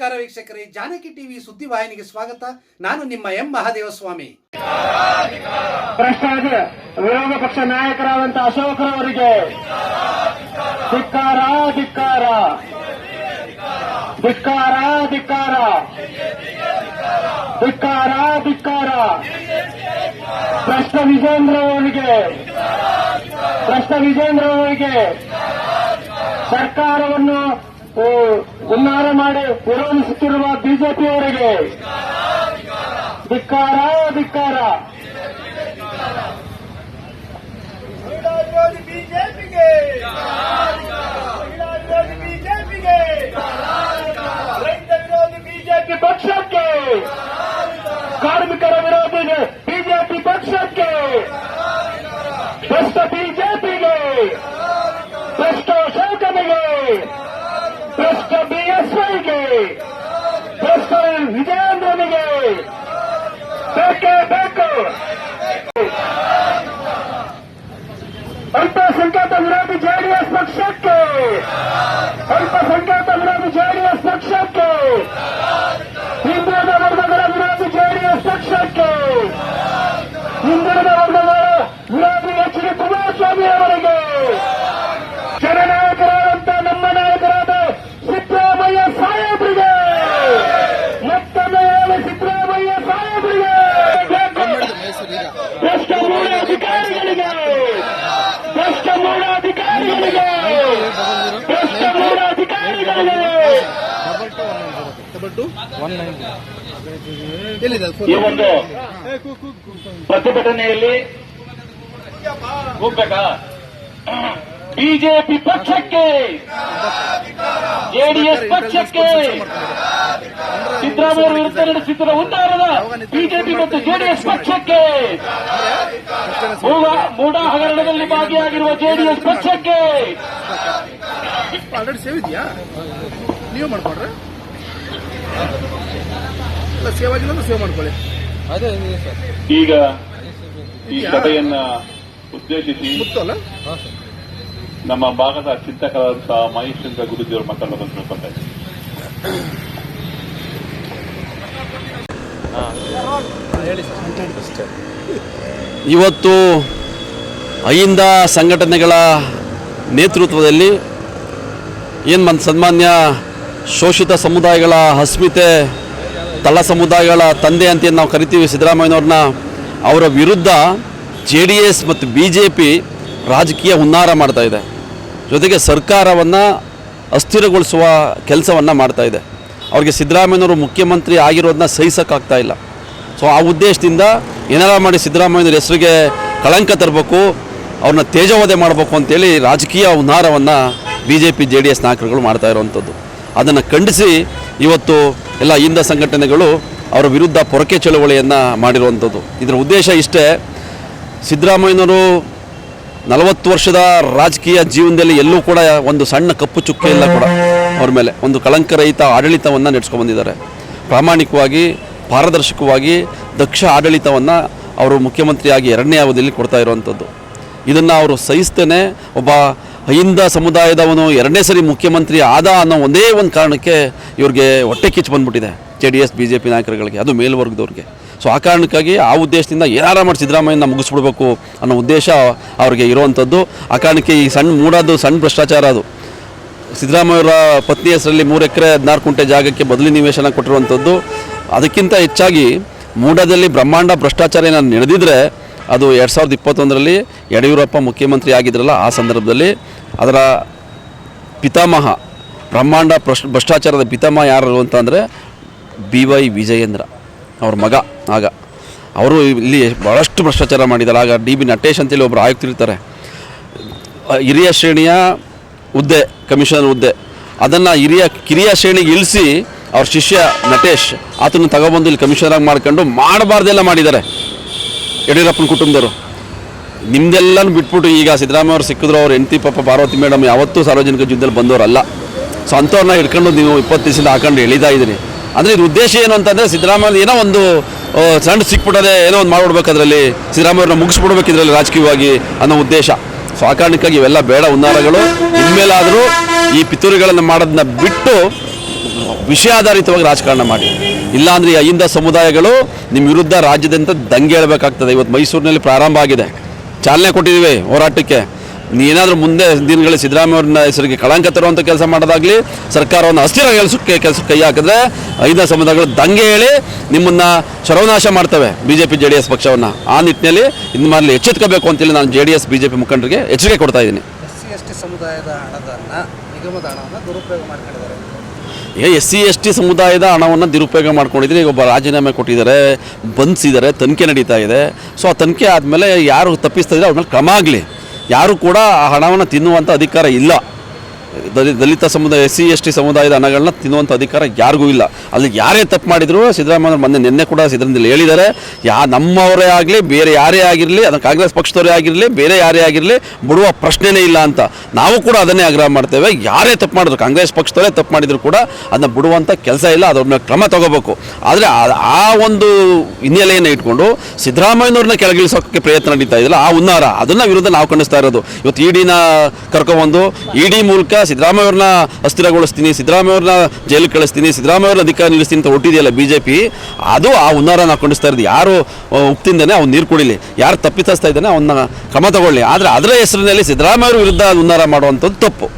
ನಮಸ್ಕಾರ ವೀಕ್ಷಕರೇ, ಜಾನಕಿ ಟಿವಿ ಸುದ್ದಿವಾಹಿನಿಗೆ ಸ್ವಾಗತ. ನಾನು ನಿಮ್ಮ ಎಂ ಮಹಾದೇವಸ್ವಾಮಿ. ಭ್ರಷ್ಟಾಚಾರ ವಿರೋಧ ಪಕ್ಷ ನಾಯಕರಾದಂತಹ ಅಶೋಕರವರಿಗೆ ಧಿಕ್ಕಾರ ಧಿಕ್ಕಾರ. ಧಿಕ್ಕಾರ ಧಿಕ್ಕಾರ. ಧಿಕ್ಕಾರ ಧಿಕ್ಕಾರ. ಭ್ರಷ್ಟ ವಿಜೇಂದ್ರ ಅವರಿಗೆ, ಭ್ರಷ್ಟ ವಿಜೇಂದ್ರ ಅವರಿಗೆ ಸರ್ಕಾರವನ್ನು ಆ, ಉನ್ನಾರ ಮಾಡಿ ವಿರೋಧಿಸುತ್ತಿರುವ ಬಿಜೆಪಿಯವರಿಗೆ. ಧಿಕ್ಕಾರ ಧಿಕ್ಕಾರ. ಬಿಜೆಪಿಗೆ. ಬಿಜೆಪಿಗೆ. ರೈತ ವಿರೋಧಿ ಬಿಜೆಪಿ ಪಕ್ಷಕ್ಕೆ. ಕಾರ್ಮಿಕರ ವಿರೋಧಿ ಬಿಜೆಪಿ ಪಕ್ಷಕ್ಕೆ. ಭ್ರಷ್ಟ ಬಿಜೆಪಿಗೆ. ಭ್ರಷ್ಟ ಶೋಕನಿಗೆ ಭ್ರಷ್ಟ ಬಿಎಸ್ವೈಗೆ ಭ್ರಷ್ಟ ವಿಜಯೇಂದ್ರನಿಗೆ ಬೇಕೇ ಬೇಕು ಅಲ್ಪಸಂಖ್ಯಾತ ವಿರೋಧಿ ಜೆಡಿಎಸ್ ಪಕ್ಷಕ್ಕೆ ಅಲ್ಪಸಂಖ್ಯಾತ ವಿರೋಧಿ ಜೆಡಿಎಸ್ ಪಕ್ಷಕ್ಕೆ ಈ ಒಂದು ಪ್ರತಿಭಟನೆಯಲ್ಲಿ ಹೋಗ್ಬೇಕಾ? ಬಿಜೆಪಿ ಪಕ್ಷಕ್ಕೆ ಜೆಡಿಎಸ್ ಪಕ್ಷಕ್ಕೆ ಸಿದ್ದರಾಮಯ್ಯ ವಿರುದ್ಧ ನಡೆಸುತ್ತಿರುವ ಉದ್ದಾರದ ಬಿಜೆಪಿ ಮತ್ತು ಜೆಡಿಎಸ್ ಪಕ್ಷಕ್ಕೆ. ಮೂಡ ಮೂಡ ಹಗರಣದಲ್ಲಿ ಭಾಗಿಯಾಗಿರುವ ಜೆಡಿಎಸ್ ಪಕ್ಷಕ್ಕೆ. ಆಲ್ರೆಡಿ ಸೇವ್ ಇದೆಯಾ? ನೀವು ಮಾಡ್ಕೊಂಡ್ರೆ? ಇಲ್ಲ ಸೇವ್ ಆಗಿಲ್ಲ ಅಂದ್ರೆ ಸೇವ್ ಮಾಡ್ಕೊಳ್ಳಿ. ಈಗ ಈ ಸಭೆಯನ್ನ ಉದ್ದೇಶಿಸಿ ಮುತ್ತು ಅಲ್ಲ ನಮ್ಮ ಭಾಗದ ಚಿಂತಕರಾದಂತಹ ಮಹೇಶ್ಚಂದ್ರ ಗುರುಜಿಯವರು ಮಾತಾಡೋದನ್ನು ತಿಳ್ಕೊತಾ ಇದ್ದೀನಿ ಇವತ್ತು ಅಹಿಂದ ಸಂಘಟನೆಗಳ ನೇತೃತ್ವದಲ್ಲಿ ಏನು ಮನ್ ಸನ್ಮಾನ್ಯ ಶೋಷಿತ ಸಮುದಾಯಗಳ ಅಸ್ಮಿತೆ, ತಳ ಸಮುದಾಯಗಳ ತಂದೆ ಅಂತ ನಾವು ಕರಿತೀವಿ ಸಿದ್ದರಾಮಯ್ಯನವ್ರನ್ನ. ಅವರ ವಿರುದ್ಧ ಜೆ ಡಿ ಎಸ್ ಮತ್ತು ಬಿ ಜೆ ಪಿ ರಾಜಕೀಯ ಹುನ್ನಾರ ಮಾಡ್ತಾ ಇದೆ. ಜೊತೆಗೆ ಸರ್ಕಾರವನ್ನು ಅಸ್ಥಿರಗೊಳಿಸುವ ಕೆಲಸವನ್ನು ಮಾಡ್ತಾ ಇದೆ. ಅವ್ರಿಗೆ ಸಿದ್ದರಾಮಯ್ಯನವರು ಮುಖ್ಯಮಂತ್ರಿ ಆಗಿರೋದನ್ನ ಸಹಿಸೋಕ್ಕಾಗ್ತಾ ಇಲ್ಲ. ಸೊ ಆ ಉದ್ದೇಶದಿಂದ ಏನಾರ ಮಾಡಿ ಸಿದ್ದರಾಮಯ್ಯನವ್ರ ಹೆಸರಿಗೆ ಕಳಂಕ ತರಬೇಕು, ಅವ್ರನ್ನ ತೇಜವಧೆ ಮಾಡಬೇಕು ಅಂತೇಳಿ ರಾಜಕೀಯ ಹುನ್ನಾರವನ್ನು B J P, J D S ನಾಯಕರುಗಳು ಮಾಡ್ತಾ ಇರುವಂಥದ್ದು. ಅದನ್ನು ಖಂಡಿಸಿ ಇವತ್ತು ಎಲ್ಲ ಹಿಂದ ಸಂಘಟನೆಗಳು ಅವರ ವಿರುದ್ಧ ಪೊರಕೆ ಚಳುವಳಿಯನ್ನು ಮಾಡಿರುವಂಥದ್ದು. ಇದರ ಉದ್ದೇಶ ಇಷ್ಟೇ, ಸಿದ್ದರಾಮಯ್ಯನವರು ನಲವತ್ತು ವರ್ಷದ ರಾಜಕೀಯ ಜೀವನದಲ್ಲಿ ಎಲ್ಲೂ ಕೂಡ ಒಂದು ಸಣ್ಣ ಕಪ್ಪು ಚುಕ್ಕೆ ಇಲ್ಲ ಕೂಡ ಅವ್ರ ಮೇಲೆ. ಒಂದು ಕಳಂಕರಹಿತ ಆಡಳಿತವನ್ನು ನಡೆಸ್ಕೊಂಡು ಬಂದಿದ್ದಾರೆ ಪ್ರಾಮಾಣಿಕವಾಗಿ, ಪಾರದರ್ಶಕವಾಗಿ ದಕ್ಷ ಆಡಳಿತವನ್ನು ಅವರು ಮುಖ್ಯಮಂತ್ರಿಯಾಗಿ ಎರಡನೇ ಅವಧಿಯಲ್ಲಿ ಕೊಡ್ತಾ ಇರುವಂಥದ್ದು. ಇದನ್ನು ಅವರು ಸಹಿಸ್ತೇನೆ. ಒಬ್ಬ ಹಿಂದ ಸಮುದಾಯದವನು ಎರಡನೇ ಸರಿ ಮುಖ್ಯಮಂತ್ರಿ ಆದ ಅನ್ನೋ ಒಂದೇ ಒಂದು ಕಾರಣಕ್ಕೆ ಇವ್ರಿಗೆ ಹೊಟ್ಟೆ ಕಿಚ್ಚು ಬಂದ್ಬಿಟ್ಟಿದೆ. J D S B J P ನಾಯಕರುಗಳಿಗೆ, ಅದು ಮೇಲ್ವರ್ಗದವ್ರಿಗೆ. ಸೊ ಆ ಕಾರಣಕ್ಕಾಗಿ ಆ ಉದ್ದೇಶದಿಂದ ಏನಾರ ಮಾಡಿ ಸಿದ್ದರಾಮಯ್ಯನ ಮುಗಿಸ್ಬಿಡ್ಬೇಕು ಅನ್ನೋ ಉದ್ದೇಶ ಅವ್ರಿಗೆ ಇರುವಂಥದ್ದು. ಆ ಕಾರಣಕ್ಕೆ ಈ ಸಣ್ಣ ಮೂಡೋದು ಸಣ್ಣ ಭ್ರಷ್ಟಾಚಾರ ಅದು. ಸಿದ್ದರಾಮಯ್ಯವರ ಪತ್ನಿ ಹೆಸರಲ್ಲಿ ಮೂರು ಎಕರೆ ಹದಿನಾರು ಕುಂಟೆ ಜಾಗಕ್ಕೆ ಬದಲಿ ನಿವೇಶನ ಕೊಟ್ಟಿರುವಂಥದ್ದು. ಅದಕ್ಕಿಂತ ಹೆಚ್ಚಾಗಿ ಮೂಡಾದಲ್ಲಿ ಬ್ರಹ್ಮಾಂಡ ಭ್ರಷ್ಟಾಚಾರ ಏನಾದ್ರು ನಡೆದಿದ್ರೆ ಅದು ಎರಡು ಸಾವಿರದ ಇಪ್ಪತ್ತೊಂದರಲ್ಲಿ ಯಡಿಯೂರಪ್ಪ ಮುಖ್ಯಮಂತ್ರಿ ಆಗಿದ್ರಲ್ಲ, ಆ ಸಂದರ್ಭದಲ್ಲಿ ಅದರ ಪಿತಾಮಹ, ಬ್ರಹ್ಮಾಂಡ ಭ್ರಷ್ಟ ಭ್ರಷ್ಟಾಚಾರದ ಪಿತಾಮಹ ಯಾರು ಅಂತಂದರೆ ಬಿ ವೈ ವಿಜಯೇಂದ್ರ ಅವ್ರ ಮಗ, ಆಗ. ಅವರು ಇಲ್ಲಿ ಭಾಳಷ್ಟು ಭ್ರಷ್ಟಾಚಾರ ಮಾಡಿದ್ದಾರೆ. ಆಗ ಡಿ ಬಿ ನಟೇಶ್ ಅಂತೇಳಿ ಒಬ್ಬರು ಆಯುಕ್ತರಿರ್ತಾರೆ ಹಿರಿಯ ಶ್ರೇಣಿಯ ಹುದ್ದೆ, ಕಮಿಷನರ್ ಹುದ್ದೆ. ಅದನ್ನು ಹಿರಿಯ, ಕಿರಿಯ ಶ್ರೇಣಿಗೆ ಇಳಿಸಿ ಅವ್ರ ಶಿಷ್ಯ ನಟೇಶ್ ಆತನ ತಗೊಬಂದು ಇಲ್ಲಿ ಕಮಿಷನರಾಗಿ ಮಾಡ್ಕೊಂಡು ಮಾಡಬಾರ್ದೆಲ್ಲ ಮಾಡಿದ್ದಾರೆ. ಯಡಿಯೂರಪ್ಪನ ಕುಟುಂಬದವರು. ನಿಮ್ದೆಲ್ಲನೂ ಬಿಟ್ಬಿಟ್ಟು ಈಗ ಸಿದ್ದರಾಮಯ್ಯ ಅವರು ಸಿಕ್ಕಿದ್ರು, ಅವ್ರ ಹೆಂಡತಿ ಪಾಪ ಪಾರ್ವತಿ ಮೇಡಮ್ ಯಾವತ್ತೂ ಸಾರ್ವಜನಿಕ ಜೀವನದಲ್ಲಿ ಬಂದವರಲ್ಲ. ಸೊ ಅಂಥವ್ರನ್ನ ಹಿಡ್ಕೊಂಡು ನೀವು ಇಪ್ಪತ್ತು ದಿವಸದಿಂದ ಹಾಕೊಂಡು ಎಳಿತಾ ಇದ್ದೀನಿ ಅಂದರೆ ಇದು ಉದ್ದೇಶ ಏನು ಅಂತಂದರೆ ಸಿದ್ದರಾಮಯ್ಯ ಏನೋ ಒಂದು ಸಣ್ಣ ಸಿಕ್ಬಿಟ್ಟದೆ ಏನೋ ಒಂದು ಮಾಡ್ಬಿಡ್ಬೇಕು ಅದರಲ್ಲಿ ಸಿದ್ದರಾಮಯ್ಯವ್ರನ್ನ ಮುಗಿಸ್ಬಿಡ್ಬೇಕು ಇದರಲ್ಲಿ ರಾಜಕೀಯವಾಗಿ ಅನ್ನೋ ಉದ್ದೇಶ. ಸೊ ಆ ಕಾರಣಕ್ಕಾಗಿ ಇವೆಲ್ಲ ಬೇಡ ಉನ್ನಾರಗಳು ಇನ್ಮೇಲಾದರೂ ಈ ಪಿತೂರಿಗಳನ್ನು ಮಾಡೋದನ್ನ ಬಿಟ್ಟು ವಿಷಯಾಧಾರಿತವಾಗಿ ರಾಜಕಾರಣ ಮಾಡಿ. ಇಲ್ಲಾಂದರೆ ಈ ಅಹಿಂದ ಸಮುದಾಯಗಳು ನಿಮ್ಮ ವಿರುದ್ಧ ರಾಜ್ಯದಂತ ದಂಗೆ ಹೇಳಬೇಕಾಗ್ತದೆ. ಇವತ್ತು ಮೈಸೂರಿನಲ್ಲಿ ಪ್ರಾರಂಭ ಆಗಿದೆ. ಚಾಲನೆ ಕೊಟ್ಟಿದ್ದೀವಿ ಹೋರಾಟಕ್ಕೆ. ನೀನಾದರೂ ಮುಂದೆ ದಿನಗಳಲ್ಲಿ ಸಿದ್ದರಾಮಯ್ಯವ್ರನ್ನ ಹೆಸರಿಗೆ ಕಳಂಕ ತರುವಂಥ ಕೆಲಸ ಮಾಡೋದಾಗಲಿ, ಸರ್ಕಾರವನ್ನು ಅಸ್ಥಿರ ಕೆಲಸಕ್ಕೆ ಕೆಲಸ ಕೈ ಹಾಕಿದ್ರೆ ಐದನೇ ಸಮುದಾಯಗಳು ದಂಗೆ ಹೇಳಿ ನಿಮ್ಮನ್ನು ಸರ್ವನಾಶ ಮಾಡ್ತವೆ B J P J D S ಪಕ್ಷವನ್ನು. ಆ ನಿಟ್ಟಿನಲ್ಲಿ ಇನ್ನು ಮಾಡಲಿ ಎಚ್ಚೆತ್ಕೋಬೇಕು ಅಂತೇಳಿ ನಾನು J D S B J P ಮುಖಂಡರಿಗೆ ಎಚ್ಚರಿಕೆ ಕೊಡ್ತಾ ಇದ್ದೀನಿ ಸಮುದಾಯದ ಹಣದನ್ನು, ನಿಗಮದ ಹಣವನ್ನು ದುರುಪಯೋಗ ಮಾಡ್ಕೊಂಡಿದ್ದಾರೆ. ಏ, ಎಸ್ ಸಿ ಎಸ್ ಟಿ ಸಮುದಾಯದ ಹಣವನ್ನು ದುರುಪಯೋಗ ಮಾಡ್ಕೊಂಡಿದ್ರೆ ಈಗ ಒಬ್ಬ ರಾಜೀನಾಮೆ ಕೊಟ್ಟಿದ್ದಾರೆ, ಬಂಧಿಸಿದ್ದಾರೆ, ತನಿಖೆ ನಡೀತಾ ಇದೆ. ಸೊ ಆ ತನಿಖೆ ಆದಮೇಲೆ ಯಾರು ತಪ್ಪಿಸ್ತಾ ಇದ್ದಾರೆ, ಅವ್ರ ಮೇಲೆ ಕ್ರಮ ಆಗಲಿ. ಯಾರು ಕೂಡ ಆ ಹಣವನ್ನು ತಿನ್ನುವಂಥ ಅಧಿಕಾರ ಇಲ್ಲ. ದಲಿ, ದಲಿತ ಸಮುದಾಯ ಎಸ್ ಸಿ ಎಸ್ ಟಿ ಸಮುದಾಯದ ಹಣಗಳನ್ನ ತಿನ್ನುವಂಥ ಅಧಿಕಾರ ಯಾರಿಗೂ ಇಲ್ಲ. ಅಲ್ಲಿ ಯಾರೇ ತಪ್ಪು ಮಾಡಿದ್ರು ಸಿದ್ದರಾಮಯ್ಯ ಮೊನ್ನೆ ನಿನ್ನೆ ಕೂಡ ಸಿದ್ದರಾಮಯ್ಯ ಹೇಳಿದ್ದಾರೆ. ಯಾ, ನಮ್ಮವರೇ ಆಗಲಿ, ಬೇರೆ ಯಾರೇ ಆಗಿರಲಿ ಅದನ್ನು ಕಾಂಗ್ರೆಸ್ ಪಕ್ಷದವರೇ ಆಗಿರಲಿ, ಬೇರೆ ಯಾರೇ ಆಗಿರಲಿ ಬಿಡುವ ಪ್ರಶ್ನೆನೇ ಇಲ್ಲ ಅಂತ. ನಾವು ಕೂಡ ಅದನ್ನೇ ಆಗ್ರಹ ಮಾಡ್ತೇವೆ. ಯಾರೇ ತಪ್ಪು ಮಾಡಿದ್ರು, ಕಾಂಗ್ರೆಸ್ ಪಕ್ಷದವರೇ ತಪ್ಪು ಮಾಡಿದ್ರು ಕೂಡ ಅದನ್ನ ಬಿಡುವಂಥ ಕೆಲಸ ಇಲ್ಲ ಅದ್ರ ಮೇಲೆ ಕ್ರಮ ತಗೋಬೇಕು. ಆದರೆ ಆ ಒಂದು ಹಿನ್ನೆಲೆಯನ್ನು ಇಟ್ಕೊಂಡು ಸಿದ್ದರಾಮಯ್ಯನವ್ರನ್ನ ಕೆಳಗಿಳಿಸೋಕ್ಕೆ ಪ್ರಯತ್ನ ನಡೀತಾ ಇದೆಯಲ್ಲ, ಆ ಹುನ್ನಾರ, ಅದನ್ನು ವಿರುದ್ಧ ನಾವು ಖಂಡಿಸ್ತಾ ಇರೋದು. ಇವತ್ತು ಇಡಿನ ಕರ್ಕೊಂಬಂದು ಇಡಿ ಮೂಲಕ ಸಿದ್ದರಾಮಯ್ಯವ್ರನ್ನ ಅಸ್ಥಿರಗೊಳಿಸ್ತೀನಿ, ಸಿದ್ದರಾಮಯ್ಯವ್ರನ್ನ ಜೈಲಿಗೆ ಕಳಿಸ್ತೀನಿ, ಸಿದ್ದರಾಮಯ್ಯವ್ರನ್ನ ಅಧಿಕಾರ ನಿಲ್ಲಿಸ್ತೀನಿ ಅಂತ ಹೊಟ್ಟಿದೆಯಲ್ಲ ಬಿ ಜೆ ಪಿ ಅದು ಆ ಹುನ್ನಾರ ನಾವು ಖಂಡಿಸ್ತಾ ಇರೋದು. ಯಾರು ಉಪ್ತಿಂದಾನೆ ಅವ್ನು ನೀರು ಕುಡಿಲಿ. ಯಾರು ತಪ್ಪಿತಸ್ತಾ ಇದ್ದಾನೆ ಅವನ್ನ ಕ್ರಮ ತಗೊಳ್ಳಿ. ಆದರೆ ಅದರ ಹೆಸರಿನಲ್ಲಿ ಸಿದ್ದರಾಮಯ್ಯವ್ರ ವಿರುದ್ಧ ಹುನ್ನಾರ ಮಾಡುವಂಥದ್ದು ತಪ್ಪು.